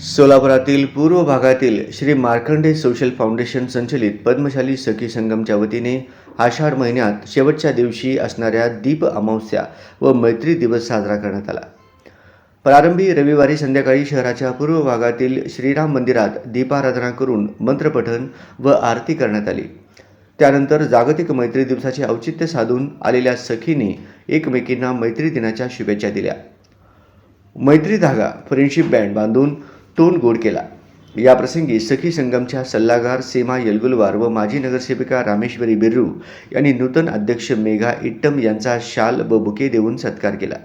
सोलापुरातील पूर्व भागातील Shri Markande social foundation संचलित पद्मशाली सखी संगमच्या वतीने आषाढ महिन्यात शेवटच्या दिवशी असणाऱ्या दीप अमावस्या व मैत्री दिवस साजरा करण्यात आला. प्रारंभी रविवारी संध्याकाळी शहराच्या पूर्व भागातील श्रीराम मंदिरात दीपाराधना करून मंत्रपठण व आरती करण्यात आली. त्यानंतर जागतिक मैत्री दिवसाचे औचित्य साधून आलेल्या सखींनी एकमेकींना मैत्री दिनाच्या शुभेच्छा दिल्या. मैत्री धागा फ्रेंडशिप बँड बांधून तोंड गोड केला. या प्रसंगी सखी संगमच्या सल्लागार सीमा येलगुलवार व माजी नगरसेविका रामेश्वरी बिर्रू यांनी नूतन अध्यक्ष मेघा इट्टम यांचा शाल व बुके देऊन सत्कार केला.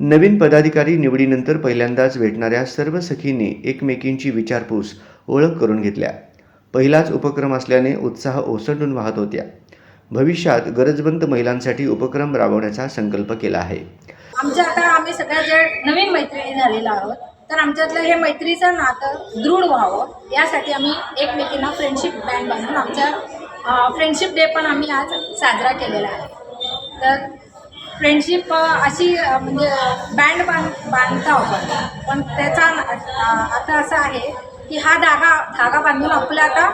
नवीन पदाधिकारी निवडीनंतर पहिल्यांदाच भेटणाऱ्या सर्व सखींनी एकमेकींची विचारपूस ओळख करून घेतल्या. पहिलाच उपक्रम असल्याने उत्साह ओसंडून वाहत होत्या. भविष्यात गरजवंत महिलांसाठी उपक्रम राबवण्याचा संकल्प केला आहे. आमच्या आता आम्ही सगळ्या जे नवीन मैत्रिणी झालेला आहोत तर आमच्यातलं हे मैत्रीचं नातं दृढ व्हावं यासाठी आम्ही एकमेकींना फ्रेंडशिप बँड बांधून आमच्या फ्रेंडशिप डे पण आम्ही आज साजरा केलेला आहे. तर फ्रेंडशिप अशी म्हणजे बँड बांध बांधतो आपण. पण त्याचा आता असं आहे की हा धागा धागा बांधून आपलं आता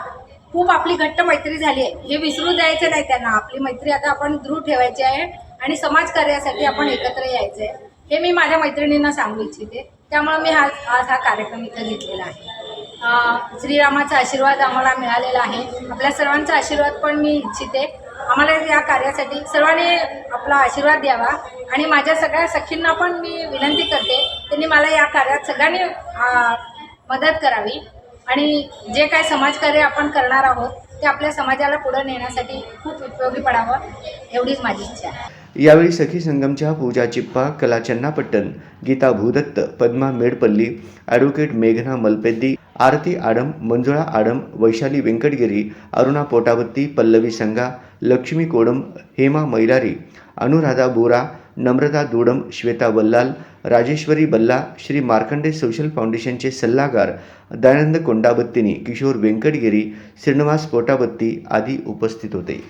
खूप आपली घट्ट मैत्री झाली आहे. हे विसरू द्यायचे नाही त्यांना. आपली मैत्री आता आपण दृढ ठेवायची आहे आणि समाजकार्यासाठी आपण एकत्र यायचं आहे. हे मी माझ्या मैत्रिणींना सांगू इच्छिते. त्यामुळे मी हा आज हा कार्यक्रम इथं घेतलेला आहे. श्रीरामाचा आशीर्वाद आम्हाला मिळालेला आहे. आपल्या सर्वांचा आशीर्वाद पण मी इच्छिते. आम्हाला या कार्यासाठी सर्वांनी आपला आशीर्वाद द्यावा आणि माझ्या सगळ्या सखींना पण मी विनंती करते त्यांनी मला या कार्यात सगळ्यांनी मदत करावी. आणि जे काय समाजकार्य आपण करणार आहोत ते आपल्या समाजाला पुढे नेण्यासाठी खूप उपयोगी पडावं एवढीच माझी इच्छा आहे. यावेळी सखी संगमच्या पूजा चिप्पा कला चन्नापट्टन गीता भूदत्त पद्मा मेडपल्ली ॲडव्होकेट मेघना मलपेद्दी आरती आडम मंजुळा आडम वैशाली व्यंकटगिरी अरुणा पोटावत्ती पल्लवी संगा लक्ष्मी कोडम हेमा मैलारी अनुराधा बोरा नम्रता दोडम श्वेता बल्लाल राजेश्वरी बल्ला श्री मार्कंडे सोशल फाउंडेशनचे सल्लागार दयानंद कोंडाबत्तीनी किशोर व्यंकटगिरी श्रीनिवास पोटाबत्ती आदी उपस्थित होते.